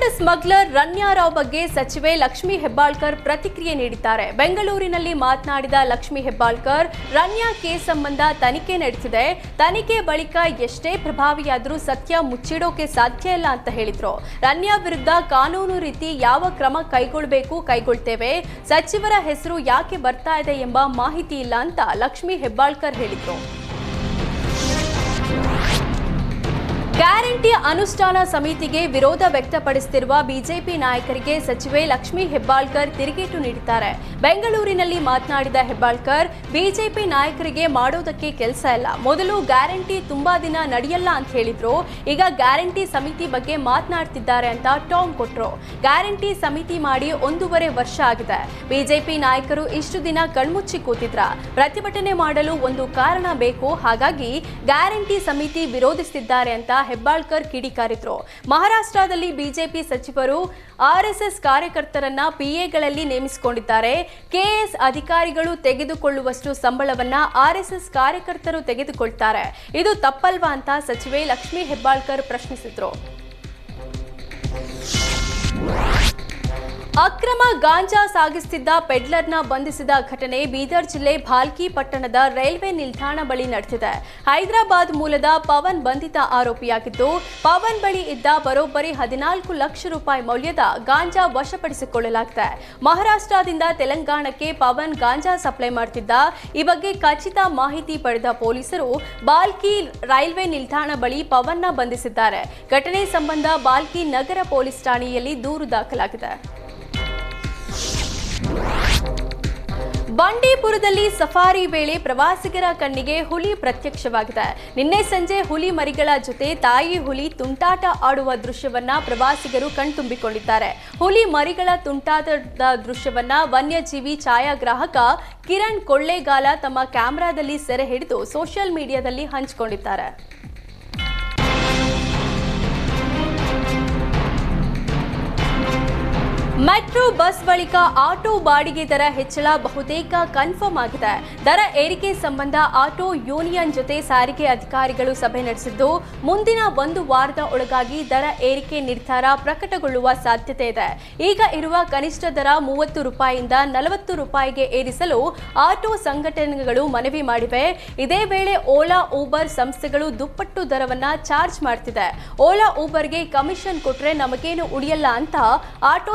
Gold smuggler Ranya Rao ಬಗ್ಗೆ ಸಚಿವೆ ಲಕ್ಷ್ಮಿ ಹೆಬ್ಬಾಳ್ಕರ್ ಪ್ರತಿಕ್ರಿಯೆ ನೀಡಿದ್ದಾರೆ. ಬೆಂಗಳೂರಿನಲ್ಲಿ ಮಾತನಾಡಿದ ಲಕ್ಷ್ಮಿ ಹೆಬ್ಬಾಳ್ಕರ್, ರನ್ಯಾ ಕೇಸ್ ಸಂಬಂಧ ತನಿಖೆ ನಡೆಸಿದೆ. ತನಿಖೆ ಬಳಿಕ ಎಷ್ಟೇ ಪ್ರಭಾವಿಯಾದರೂ ಸತ್ಯ ಮುಚ್ಚಿಡೋಕೆ ಸಾಧ್ಯ ಇಲ್ಲ ಅಂತ ಹೇಳಿದ್ರು. ರನ್ಯಾ ವಿರುದ್ಧ ಕಾನೂನು ರೀತಿ ಯಾವ ಕ್ರಮ ಕೈಗೊಳ್ಳಬೇಕು ಕೈಗೊಳ್ತೇವೆ. ಸಚಿವರ ಹೆಸರು ಯಾಕೆ ಬರ್ತಾ ಇದೆ ಎಂಬ ಮಾಹಿತಿ ಇಲ್ಲ ಅಂತ ಲಕ್ಷ್ಮಿ ಹೆಬ್ಬಾಳ್ಕರ್ ಹೇಳಿದ್ರು. ಗ್ಯಾರಂಟಿ ಅನುಷ್ಠಾನ ಸಮಿತಿಗೆ ವಿರೋಧ ವ್ಯಕ್ತಪಡಿಸುತ್ತಿರುವ ಬಿಜೆಪಿ ನಾಯಕರಿಗೆ ಸಚಿವೆ ಲಕ್ಷ್ಮೀ ಹೆಬ್ಬಾಳ್ಕರ್ ತಿರುಗೇಟು ನೀಡಿದ್ದಾರೆ. ಬೆಂಗಳೂರಿನಲ್ಲಿ ಮಾತನಾಡಿದ ಹೆಬ್ಬಾಳ್ಕರ್, ಬಿಜೆಪಿ ನಾಯಕರಿಗೆ ಮಾಡೋದಕ್ಕೆ ಕೆಲಸ ಇಲ್ಲ. ಮೊದಲು ಗ್ಯಾರಂಟಿ ತುಂಬಾ ದಿನ ನಡೆಯಲ್ಲ ಅಂತ ಹೇಳಿದ್ರು. ಈಗ ಗ್ಯಾರಂಟಿ ಸಮಿತಿ ಬಗ್ಗೆ ಮಾತನಾಡ್ತಿದ್ದಾರೆ ಅಂತ ಟಾಂಗ್ ಕೊಟ್ರು. ಗ್ಯಾರಂಟಿ ಸಮಿತಿ ಮಾಡಿ ಒಂದೂವರೆ ವರ್ಷ ಆಗಿದೆ. ಬಿಜೆಪಿ ನಾಯಕರು ಇಷ್ಟು ದಿನ ಕಣ್ಮುಚ್ಚಿ ಕೂತಿದ್ರ. ಪ್ರತಿಭಟನೆ ಮಾಡಲು ಒಂದು ಕಾರಣ ಬೇಕು. ಹಾಗಾಗಿ ಗ್ಯಾರಂಟಿ ಸಮಿತಿ ವಿರೋಧಿಸುತ್ತಿದ್ದಾರೆ ಅಂತ ಹೆಬ್ಬಾಳ್ಕರ್ ಕಿಡಿಕಾರಿದ್ರು ಮಹಾರಾಷ್ಟ್ರದಲ್ಲಿ ಬಿಜೆಪಿ ಸಚಿವರು ಆರ್ಎಸ್ಎಸ್ ಕಾರ್ಯಕರ್ತರನ್ನ ಪಿಎಗಳಲ್ಲಿ ನೇಮಿಸಿಕೊಂಡಿದ್ದಾರೆ. ಕೆಎಸ್ ಅಧಿಕಾರಿಗಳು ತೆಗೆದುಕೊಳ್ಳುವಷ್ಟು ಸಂಬಳವನ್ನ ಆರ್ಎಸ್ಎಸ್ ಕಾರ್ಯಕರ್ತರು ತೆಗೆದುಕೊಳ್ತಾರೆ. ಇದು ತಪ್ಪಲ್ವಾ ಅಂತ ಸಚಿವೆ ಲಕ್ಷ್ಮಿ ಹೆಬ್ಬಾಳ್ಕರ್ ಪ್ರಶ್ನಿಸಿದ್ರು. ಅಕ್ರಮ ಗಾಂಜಾ ಸಾಗಿಸುತ್ತಿದ್ದ ಪೆಡ್ಲರ್ನ ಬಂಧಿಸಿದ ಘಟನೆ ಬೀದರ್ ಜಿಲ್ಲೆ ಭಾಲ್ಕಿ ಪಟ್ಟಣದ ರೈಲ್ವೆ ನಿಲ್ದಾಣ ಬಳಿ ನಡೆದಿದೆ. ಹೈದರಾಬಾದ್ ಮೂಲದ ಪವನ್ ಬಂಧಿತ ಆರೋಪಿಯಾಗಿದ್ದು, ಪವನ್ ಬಳಿ ಇದ್ದ ಬರೋಬ್ಬರಿ ಹದಿನಾಲ್ಕು ಲಕ್ಷ ರೂಪಾಯಿ ಮೌಲ್ಯದ ಗಾಂಜಾ ವಶಪಡಿಸಿಕೊಳ್ಳಲಾಗಿದೆ. ಮಹಾರಾಷ್ಟ್ರದಿಂದ ತೆಲಂಗಾಣಕ್ಕೆ ಪವನ್ ಗಾಂಜಾ ಸಪ್ಲೈ ಮಾಡುತ್ತಿದ್ದ ಈ ಬಗ್ಗೆ ಖಚಿತ ಮಾಹಿತಿ ಪಡೆದ ಪೊಲೀಸರು ಬಾಲ್ಕಿ ರೈಲ್ವೆ ನಿಲ್ದಾಣ ಬಳಿ ಪವನ್ನ ಬಂಧಿಸಿದ್ದಾರೆ. ಘಟನೆ ಸಂಬಂಧ ಬಾಲ್ಕಿ ನಗರ ಪೊಲೀಸ್ ಠಾಣೆಯಲ್ಲಿ ದೂರು ದಾಖಲಾಗಿದೆ. ಬಂಡೀಪುರದಲ್ಲಿ ಸಫಾರಿ ವೇಳೆ ಪ್ರವಾಸಿಗರ ಕಣ್ಣಿಗೆ ಹುಲಿ ಪ್ರತ್ಯಕ್ಷವಾಗಿದೆ. ನಿನ್ನೆ ಸಂಜೆ ಹುಲಿ ಮರಿಗಳ ಜೊತೆ ತಾಯಿ ಹುಲಿ ತುಂಟಾಟ ಆಡುವ ದೃಶ್ಯವನ್ನ ಪ್ರವಾಸಿಗರು ಕಣ್ತುಂಬಿಕೊಂಡಿದ್ದಾರೆ. ಹುಲಿ ಮರಿಗಳ ತುಂಟಾಟದ ದೃಶ್ಯವನ್ನ ವನ್ಯಜೀವಿ ಛಾಯಾಗ್ರಾಹಕ ಕಿರಣ್ ಕೊಳ್ಳೇಗಾಲ ತಮ್ಮ ಕ್ಯಾಮೆರಾದಲ್ಲಿ ಸೆರೆ ಹಿಡಿದು ಸೋಷಿಯಲ್ ಮೀಡಿಯಾದಲ್ಲಿ ಹಂಚಿಕೊಂಡಿದ್ದಾರೆ. ಮೆಟ್ರೋ ಬಸ್ ಬಳಿಕ ಆಟೋ ಬಾಡಿಗೆ ದರ ಹೆಚ್ಚಳ ಬಹುತೇಕ ಕನ್ಫರ್ಮ್ ಆಗಿದೆ. ದರ ಏರಿಕೆ ಸಂಬಂಧ ಆಟೋ ಯೂನಿಯನ್ ಜೊತೆ ಸಾರಿಗೆ ಅಧಿಕಾರಿಗಳು ಸಭೆ ನಡೆಸಿದ್ದು, ಮುಂದಿನ ಒಂದು ವಾರದ ಒಳಗಾಗಿ ದರ ಏರಿಕೆ ನಿರ್ಧಾರ ಪ್ರಕಟಗೊಳ್ಳುವ ಸಾಧ್ಯತೆ ಇದೆ. ಈಗ ಇರುವ ಕನಿಷ್ಠ ದರ ಮೂವತ್ತು ರೂಪಾಯಿಯಿಂದ ನಲವತ್ತು ರೂಪಾಯಿಗೆ ಏರಿಸಲು ಆಟೋ ಸಂಘಟನೆಗಳು ಮನವಿ ಮಾಡಿವೆ. ಇದೇ ವೇಳೆ ಓಲಾ, ಊಬರ್ ಸಂಸ್ಥೆಗಳು ದುಪ್ಪಟ್ಟು ದರವನ್ನ ಚಾರ್ಜ್ ಮಾಡ್ತಿದೆ. ಓಲಾ, ಊಬರ್ಗೆ ಕಮಿಷನ್ ಕೊಟ್ರೆ ನಮಗೇನು ಉಳಿಯಲ್ಲ ಅಂತ ಆಟೋ